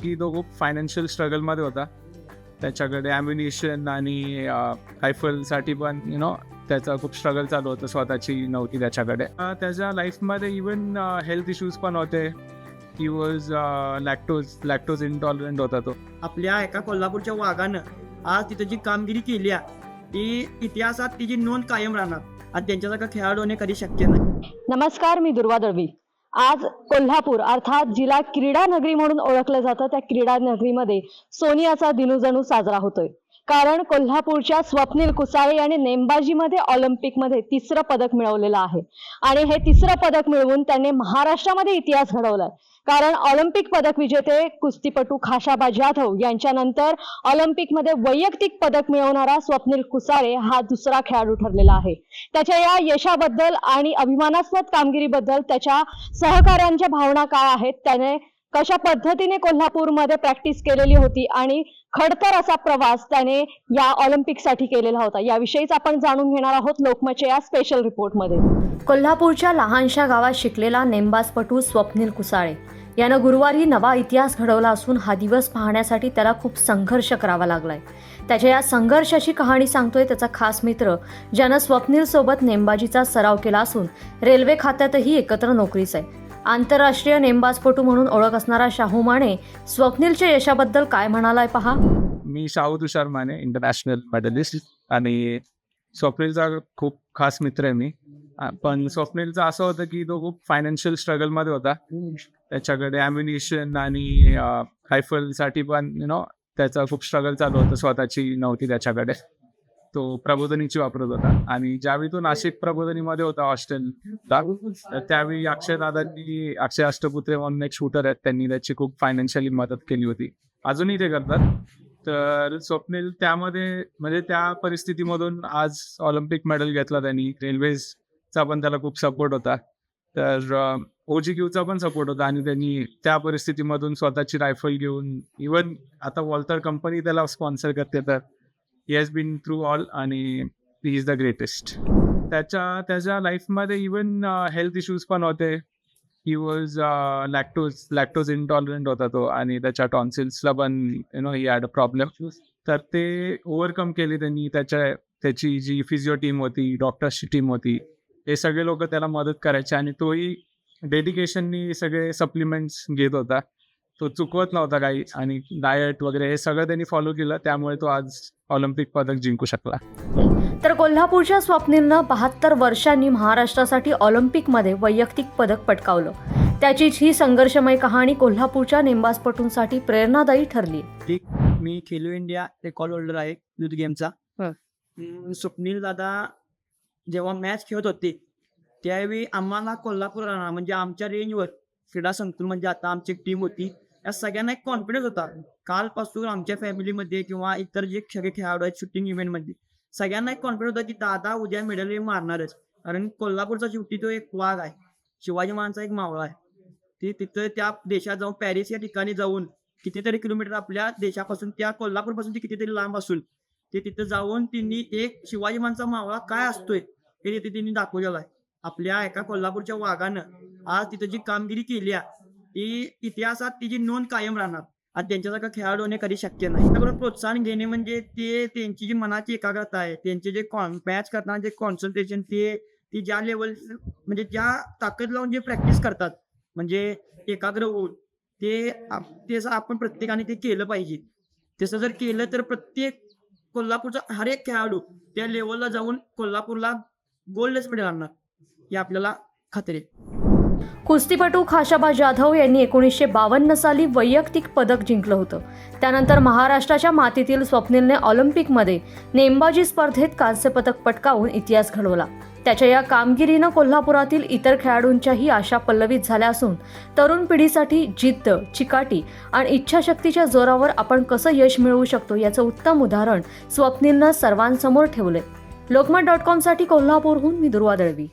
की तो खूप फायनान्शियल स्ट्रगलमध्ये होता. त्याच्याकडे ॲम्युनिशन आणि रायफलसाठी पण यु नो त्याचा खूप स्ट्रगल चालू होतं स्वतःची नव्हती त्याच्याकडे. त्याच्या लाईफमध्ये इवन हेल्थ इश्यूज पण होते. He was lactose lactose intolerant होता तो. आपल्या एका कोल्हापूरच्या वाघानं आज तिथं जी कामगिरी केली आहे, ती इतिहासात तिची नोंद कायम राहणार. आणि त्यांच्यासारखा खेळाडू होणे कधी शक्य नाही. नमस्कार मी दुर्वा दळवी. आज कोल्हापूर अर्थात जिला क्रीडा नगरी म्हणून ओळखलं जातं त्या क्रीडा नगरीमध्ये सोनियाचा दिनुजणू साजरा होतोय. कारण कोल्हापूरच्या स्वप्नील कुसाळे यांनी नेमबाजीमध्ये ऑलिम्पिकमध्ये तिसरं पदक मिळवलेलं आहे. आणि हे तिसरं पदक मिळवून त्यांनी महाराष्ट्रामध्ये इतिहास घडवलाय. कारण ऑलिम्पिक पदक विजेते कुस्तीपटू खाशाबा जाधव यांच्यानंतर ऑलिम्पिकमध्ये वैयक्तिक पदक मिळवणारा स्वप्नील कुसाळे हा दुसरा खेळाडू ठरलेला आहे. त्याच्या या यशाबद्दल आणि अभिमानास्पद कामगिरीबद्दल त्याच्या सहकाऱ्यांच्या भावना काय आहेत त्याने कशा पद्धतीने कोल्हापूरमध्ये प्रॅक्टिस केलेली होती आणि खडतर असा प्रवास त्याने या ऑलिम्पिकसाठी केलेला होता. याविषयीच आपण जाणून घेणार आहोत लोकमतच्या या स्पेशल रिपोर्टमध्ये कोल्हापूरच्या लहानशा गावात शिकलेला नेमबाजपटू स्वप्नील कुसाळे. यानं गुरुवारी नवा इतिहास घडवला असून हा दिवस पाहण्यासाठी त्याला खूप संघर्ष करावा लागलाय. त्याच्या या संघर्षाची कहाणी सांगतोय त्याचा खास मित्र ज्यानं स्वप्नील सोबत नेमबाजीचा सराव केला असून रेल्वे खात्यातही एकत्र नोकरीच आहे. आंतरराष्ट्रीय नेमबाजपटू म्हणून ओळख असणारा शाहू माने स्वप्नीलच्या यशाबद्दल काय म्हणालाय पहा. मी शाहू तुषार माने इंटरनॅशनल मेडलिस्ट आणि स्वप्नीलचा खूप खास मित्र आहे मी. पण स्वप्नीलचं असं होतं की तो खूप फायनान्शियल स्ट्रगलमध्ये होता. त्याच्याकडे ॲम्युनिशन आणि रायफलसाठी पण यु नो त्याचा खूप स्ट्रगल चालू होतं. स्वतःची नव्हती त्याच्याकडे. तो प्रबोधनीची वापरत होता. आणि ज्यावेळी तो नाशिक प्रबोधनीमध्ये होता हॉस्टेलला त्यावेळी अक्षय दादांनी अक्षय अष्टपुत्रे म्हणून एक शूटर आहेत त्यांनी त्याची खूप फायनान्शियली मदत केली होती. अजूनही ते करतात. तर स्वप्नील त्यामध्ये म्हणजे त्या परिस्थितीमधून आज ऑलिम्पिक मेडल घेतला त्यांनी. रेल्वेजचा पण त्याला खूप सपोर्ट होता. तर ओजी क्यूचा पण सपोर्ट होता आणि त्यांनी त्या परिस्थितीमधून स्वतःची रायफल घेऊन इवन आता वॉल्टर कंपनी त्याला स्पॉन्सर करते तर he has been through all आणि ही इज द ग्रेटेस्ट त्याच्या त्याच्या लाईफमध्ये इवन हेल्थ इश्यूज पण होते. He was lactose lactose intolerant होता तो आणि त्याच्या टॉन्सिल्सला पण you know he had a problem तर ते ओव्हरकम केली त्यांनी. त्याच्या त्याची जी फिजिओ टीम होती डॉक्टर्सची टीम होती हे सगळे लोक त्याला मदत करायचे आणि तोही डेडिकेशननी सगळे सप्लिमेंट्स घेत होता. तो चुकवत नव्हता काही आणि डाएट वगैरे हे सगळं त्यांनी फॉलो केलं. त्यामुळे तो आज ऑलिम्पिक पदक जिंकू शकला. तर कोल्हापूरच्या स्वप्नीलनं बहात्तर वर्षांनी महाराष्ट्रासाठी ऑलिम्पिकमध्ये वैयक्तिक पदक पटकावलं. त्याचीच ही संघर्षमय कहाणी कोल्हापूरच्या नेमबाजपटूंसाठी प्रेरणादायी ठरली. मी खेलो इंडिया रेकॉर्ड होल्डर आहे युथ गेमचा. स्वप्नील दादा जेव्हा मॅच खेळत होते त्यावेळी आम्हाला कोल्हापूर राहणार म्हणजे आमच्या रेंजवर क्रीडा संकुल म्हणजे आता आमची टीम होती. या सगळ्यांना एक कॉन्फिडन्स होता कालपासून आमच्या फॅमिलीमध्ये किंवा इतर जे सगळे खेळाडू आहेत शूटिंग इव्हेंटमध्ये सगळ्यांना एक कॉन्फिडन्स होता की दादा उद्या मेडल मारणारच. कारण कोल्हापूरचा शेवटी तो एक वाघ आहे. शिवाजी महाराजांचा एक मावळा आहे. ते तिथं त्या देशात जाऊन पॅरिस या ठिकाणी जाऊन कितीतरी किलोमीटर आपल्या देशापासून त्या कोल्हापूरपासून ते कितीतरी लांब असून ते तिथं जाऊन त्यांनी एक शिवाजी महाराजांचा मावळा काय असतोय हे तिथे त्यांनी दाखवलेला आहे. आपल्या एका कोल्हापूरच्या वाघानं आज तिथं जी कामगिरी केली आहे ती इतिहासात तिची नोंद कायम राहणार. आणि त्यांच्यासारखा खेळाडू होणे कधी शक्य नाही. त्याबरोबर प्रोत्साहन घेणे म्हणजे ते त्यांची जी मनाची एकाग्रता आहे त्यांचे जे मॅच करताना जे कॉन्सन्ट्रेशन ते ती ज्या लेवल म्हणजे ज्या ताकद लावून जे प्रॅक्टिस करतात म्हणजे एकाग्र होऊन ते ते आपण प्रत्येकाने ते केलं पाहिजे. तसं जर केलं तर प्रत्येक कोल्हापूरचा हर एक खेळाडू त्या लेवलला जाऊन कोल्हापूरला गोल्डच मेडल आणणार हे आपल्याला खात्री आहे. कुस्तीपटू खाशाबा जाधव यांनी एकोणीसशे बावन्न साली वैयक्तिक पदक जिंकलं होतं. त्यानंतर महाराष्ट्राच्या मातीतील स्वप्नीलने ऑलिम्पिकमध्ये नेमबाजी स्पर्धेत कांस्य पदक पटकावून इतिहास घडवला. त्याच्या या कामगिरीनं कोल्हापुरातील इतर खेळाडूंच्याही आशा पल्लवित झाल्या असून तरुण पिढीसाठी जिद्द चिकाटी आणि इच्छाशक्तीच्या जोरावर आपण कसं यश मिळवू शकतो याचं उत्तम उदाहरण स्वप्नीलनं सर्वांसमोर ठेवलंय. लोकमत डॉट कॉमसाठी कोल्हापूरहून मी दुर्वा दळवी.